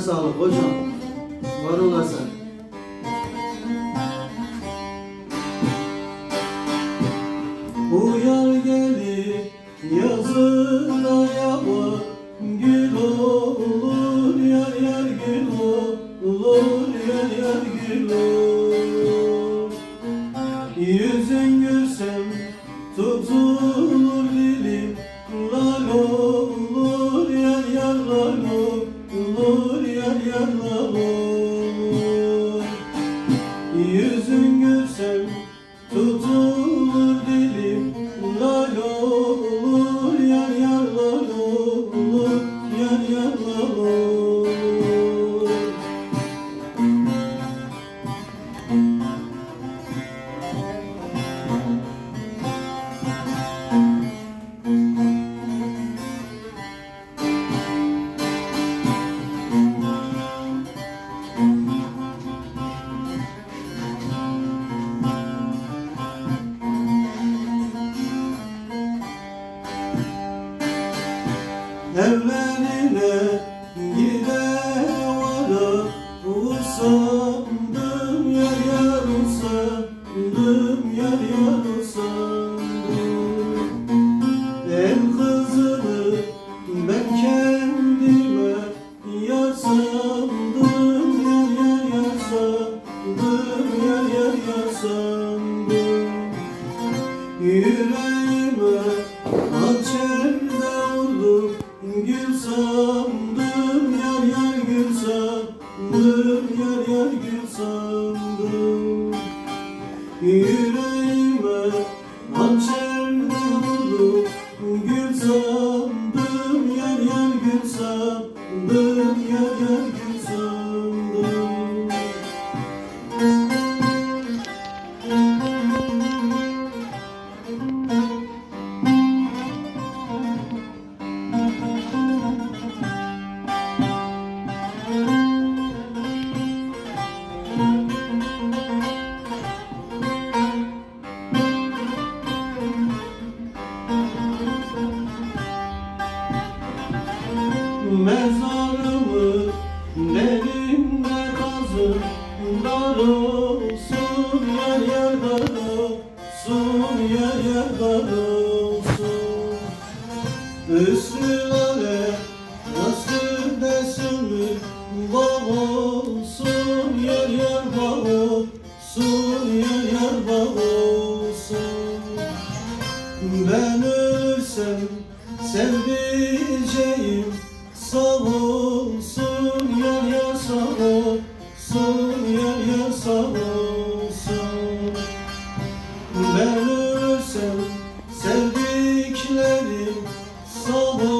sağlık hocam. Var olasın. Bu yar gelir yazına yağmur Gül olur yar yar gül olur yar yar gül olur Yüzün gülsem tutulur dilim Lal olur olur yar yar lal olur Yüzün gülsem tutulur dilim Lal olur yar yar lal olur yar yar olur Evlerine gide vara Usandım yar yar usandım yar yar usandım. El kızını ben kendime yar sandım Yar yar yar sandım yar yar yar sandım. Yüreğime Yüreğime olsun yar dar olsun bağ olsun Yar yar bağ olsun ben ölsem sevdiceğim sağ olsun yar yar sağ olsun yar yar sağ olsun Ben ölsem sevdiklerim sağ